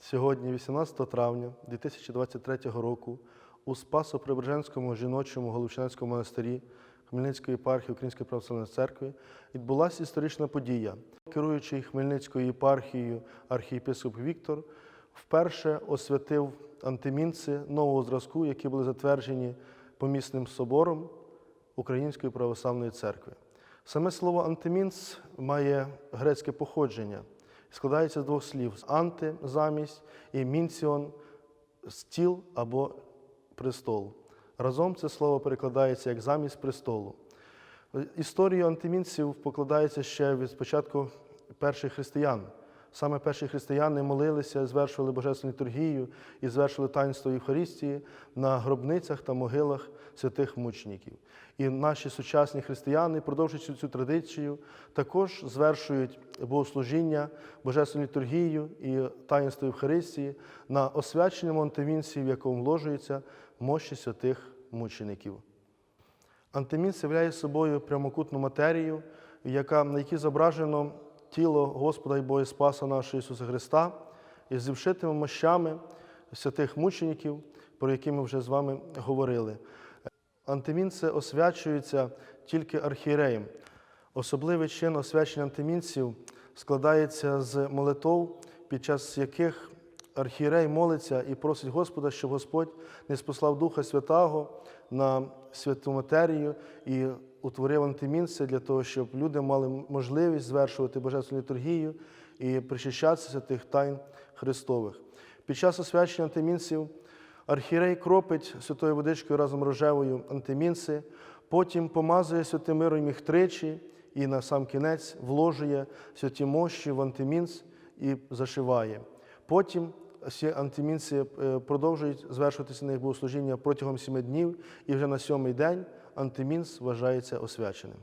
Сьогодні, 18 травня 2023 року, у Спасо-Преображенському жіночому Головчанському монастирі Хмельницької єпархії Української православної церкви відбулася історична подія. Керуючий Хмельницькою єпархією архієпископ Віктор вперше освятив антимінці нового зразку, які були затверджені помісним собором Української православної церкви. Саме слово антимінц має грецьке походження, складається з двох слів: анти замість і мінціон стіл або престол. Разом це слово перекладається як замість престолу. Історію антимінців покладається ще від спочатку перших християн. Саме перші християни молилися, звершували божественну літургію і звершували таїнство Євхаристії на гробницях та могилах святих мучеників. І наші сучасні християни, продовжуючи цю традицію, також звершують богослужіння, божественну літургію і таїнство Євхаристії на освяченому антимінці, в якому вложується мощі святих мучеників. Антимінц являє собою прямокутну матерію, яка, на якій зображено тіло Господа і Бога Спаса нашого Ісуса Христа із зівшитими мощами святих мучеників, про які ми вже з вами говорили. Антимінце освячується тільки архієреєм. Особливий чин освячення антимінців складається з молитов, під час яких архієрей молиться і просить Господа, щоб Господь не спослав Духа Святого на святу матерію і утворив антимінце для того, щоб люди мали можливість звершувати божественну літургію і причащатися тих тайн Христових. Під час освячення антимінців архієрей кропить святою водичкою разом рожевою антимінци, потім помазує святим миром їх тричі і на сам кінець вложує святі мощі в антимінц і зашиває. Потім всі антимінці е, продовжують звершуватися на їх богослужіння протягом сіми днів, і вже на сьомий день антимінц вважається освяченим.